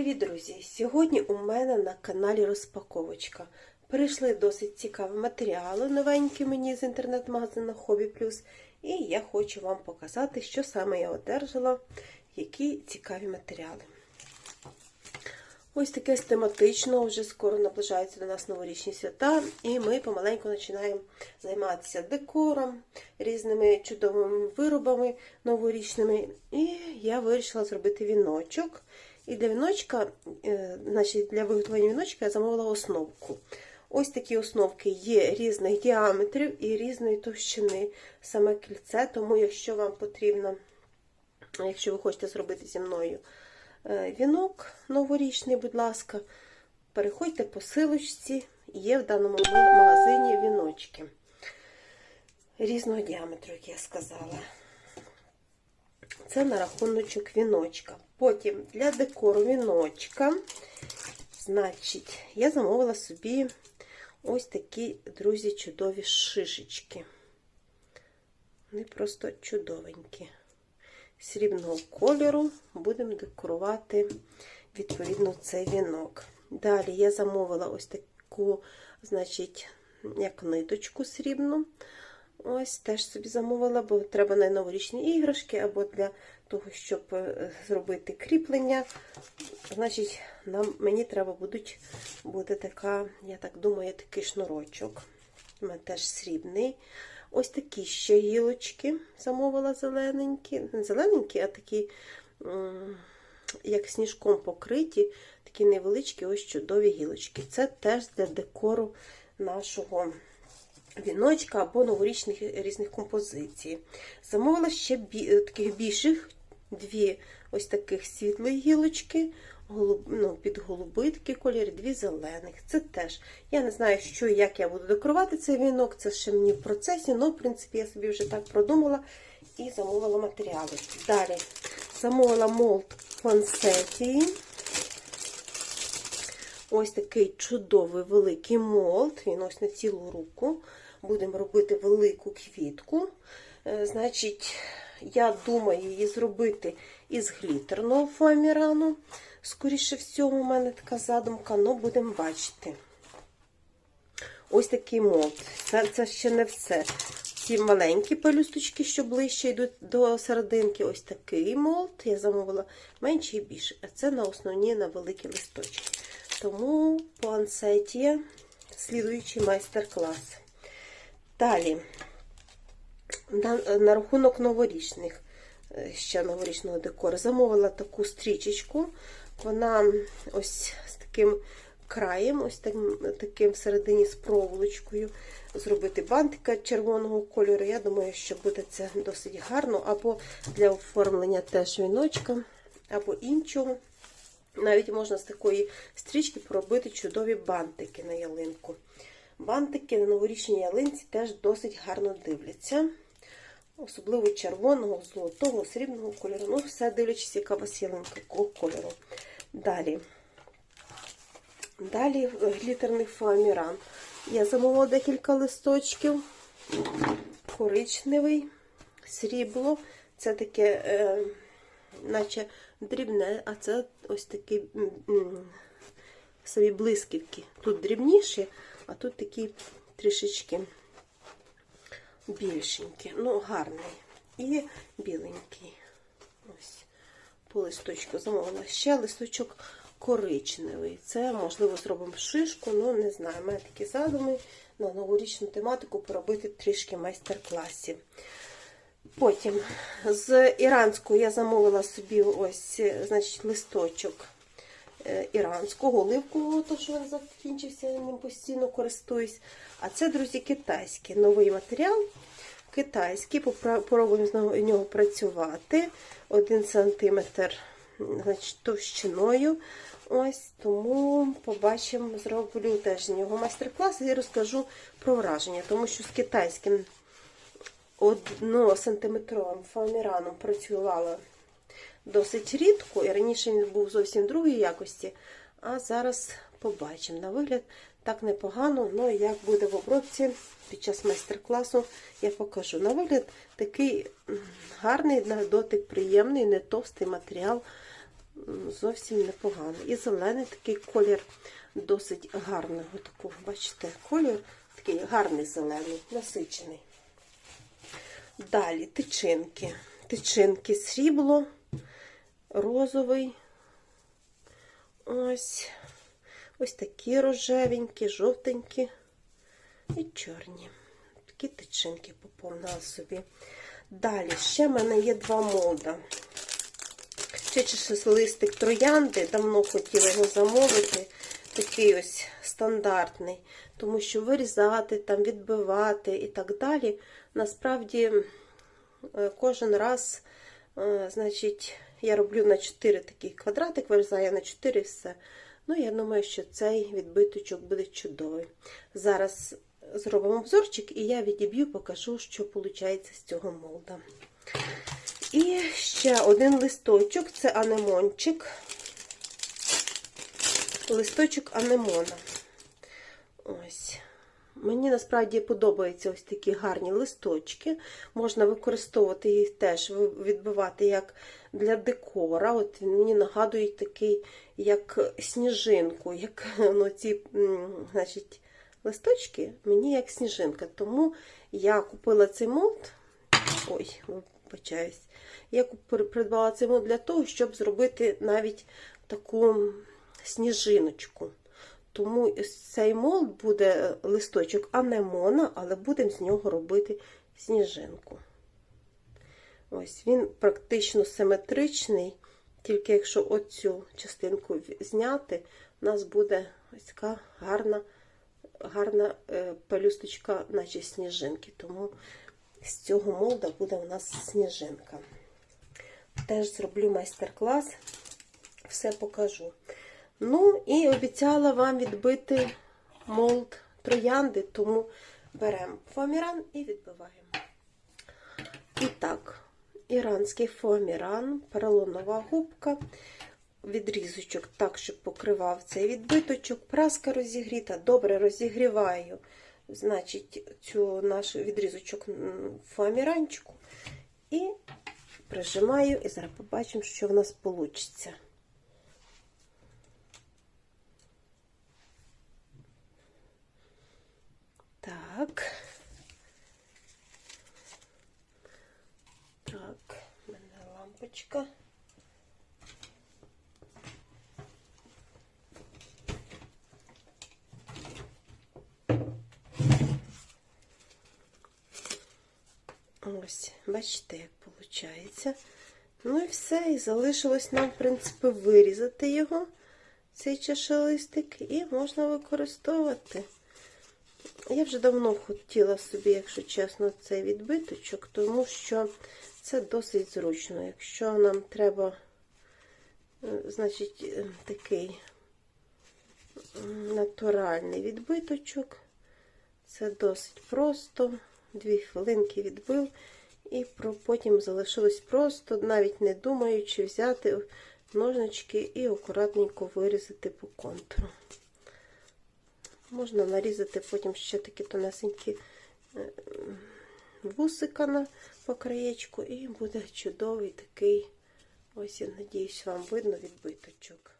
Привіт, друзі! Сьогодні у мене на каналі розпаковочка. Прийшли досить цікаві матеріали, новенькі мені з інтернет-магазину Hobby Plus. І я хочу вам показати, що саме я одержала, які цікаві матеріали. Ось таке тематично, вже скоро наближаються до нас новорічні свята, і ми помаленьку починаємо займатися декором, різними чудовими виробами новорічними. І я вирішила зробити віночок. І для віночка, е, значить, для виготовлення віночка я замовила основку. Ось такі основки є різних діаметрів і різної товщини саме кільце, тому якщо вам потрібно, якщо ви хочете зробити зі мною е, вінок новорічний, будь ласка, переходьте по силочці, є в даному магазині віночки різного діаметру, як я сказала. Це на рахуночок віночка. Потім для декору віночка, значить, я замовила собі ось такі, друзі, чудові шишечки. Вони просто чудовенькі. Срібного кольору будемо декорувати, відповідно, цей вінок. Далі я замовила ось таку, значить, як ниточку срібну. Ось теж собі замовила, бо треба на новорічні іграшки, або для того, щоб зробити кріплення. Значить, нам, мені треба будуть, буде така, я так думаю, такий шнурочок. У мене теж срібний. Ось такі ще гілочки замовила зелененькі. Не зелененькі, а такі, як сніжком покриті, такі невеличкі, ось чудові гілочки. Це теж для декору нашого віночка або новорічних різних композицій. Замовила ще бі, таких більших дві ось таких світлих гілочки, голуб, ну, під голуби такі кольори, дві зелених. Це теж. Я не знаю, що як я буду декорувати цей вінок, це ще мені в процесі, але, в принципі, я собі вже так продумала і замовила матеріали. Далі замовила молд пансетії. Ось такий чудовий великий молд, він ось на цілу руку. Будемо робити велику квітку. Значить, я думаю її зробити із глітерного фоамірану. Скоріше всього, у мене така задумка, але будемо бачити. Ось такий молд. Це, це ще не все. Ці маленькі пелюсточки, що ближче йдуть до серединки, ось такий молд. Я замовила менше і більше. А це на основні на великі листочки. Тому плансетія, слідуючий майстер-клас. Далі, на, на рахунок новорічних, ще новорічного декору, замовила таку стрічечку. Вона ось з таким краєм, ось таким, таким всередині з проволочкою. Зробити бантика червоного кольору. Я думаю, що буде це досить гарно, або для оформлення теж віночка, або іншого. Навіть можна з такої стрічки поробити чудові бантики на ялинку. Бантики на новорічній ялинці теж досить гарно дивляться. Особливо червоного, золотого, срібного кольору. Ну, все дивлячись, яка у вас ялинка, якого кольору. Далі. Далі глітерний фоаміран. Я замовила декілька листочків. Коричневий, срібло. Це таке, е, наче дрібне, а це ось такі самі блисківки. Тут дрібніші, а тут такі трішечки більшенькі. Ну, гарний. І біленький. Ось, по листочку замовила. Ще листочок коричневий. Це, можливо, зробимо шишку, ну не знаю. У мене такі задуми на новорічну тематику поробити трішки майстер-класів. Потім з іранського я замовила собі ось, значить, листочок іранського, оливкового, то що він закінчився, я ним постійно користуюсь. А це, друзі, китайський новий матеріал. Китайський, попробуємо з нього працювати. Один сантиметр значить, товщиною. Ось, Тому побачимо, зроблю теж з нього майстер-клас і розкажу про враження, тому що з китайським 1-сантиметровим фоаміраном працювала досить рідко, і раніше він був зовсім другої якості, а зараз побачимо. На вигляд так непогано, але як буде в обробці під час майстер-класу, я покажу. На вигляд такий гарний, на дотик приємний, не товстий матеріал. зовсім непоганий. І зелений такий колір досить гарного такого, бачите, колір такий гарний зелений, насичений. Далі тичинки. Тичинки срібло, розовий. Ось. Ось такі рожевенькі, жовтенькі і чорні. Такі тичинки поповнила собі. Далі ще в мене є два молда. Ще ще листик троянди, давно хотіла його замовити. Такий ось стандартний, тому що вирізати, там, відбивати і так далі. Насправді е, кожен раз, е, значить, я роблю на 4 такий квадратик, вирізаю на 4 і все. Ну, я думаю, що цей відбиточок буде чудовий. Зараз зробимо обзорчик, і я відіб'ю, покажу, що виходить з цього молда. І ще один листочок це анемончик. Листочок анемона. Ось. Мені насправді подобаються ось такі гарні листочки. Можна використовувати їх теж, відбивати як для декора. От мені нагадує такий, як сніжинку, як ну, ці, значить, листочки мені як сніжинка. Тому я купила цей молд. Ой, вибачаюсь. Я придбала цей молд для того, щоб зробити навіть таку сніжиночку. Тому цей молд буде листочок анемона, але будемо з нього робити сніжинку. Ось він практично симетричний, тільки якщо оцю частинку зняти, у нас буде ось така гарна гарна пелюсточка, наче сніжинки. Тому з цього молда буде у нас сніжинка. Теж зроблю майстер-клас, все покажу. Ну, і обіцяла вам відбити молд троянди, тому беремо фоаміран і відбиваємо. І так, іранський фоаміран, поролонова губка, відрізочок так, щоб покривав цей відбиточок, праска розігріта, добре розігріваю, значить, цю наш відрізочок фоаміранчику і прижимаю, і зараз побачимо, що в нас вийде. Так. Так, в мене лампочка. Ось, бачите, як виходить. Ну і все, і залишилось нам, в принципі, вирізати його, цей чашелистик, і можна використовувати. Я вже давно хотіла собі, якщо чесно, цей відбиточок, тому що це досить зручно. Якщо нам треба, значить, такий натуральний відбиточок, це досить просто. Дві хвилинки відбив, і потім залишилось просто, навіть не думаючи, взяти ножнички і акуратненько вирізати по контуру. Можна нарізати потім ще такі тонесенькі вусика на по краєчку, і буде чудовий такий, ось я надіюсь, вам видно відбиточок.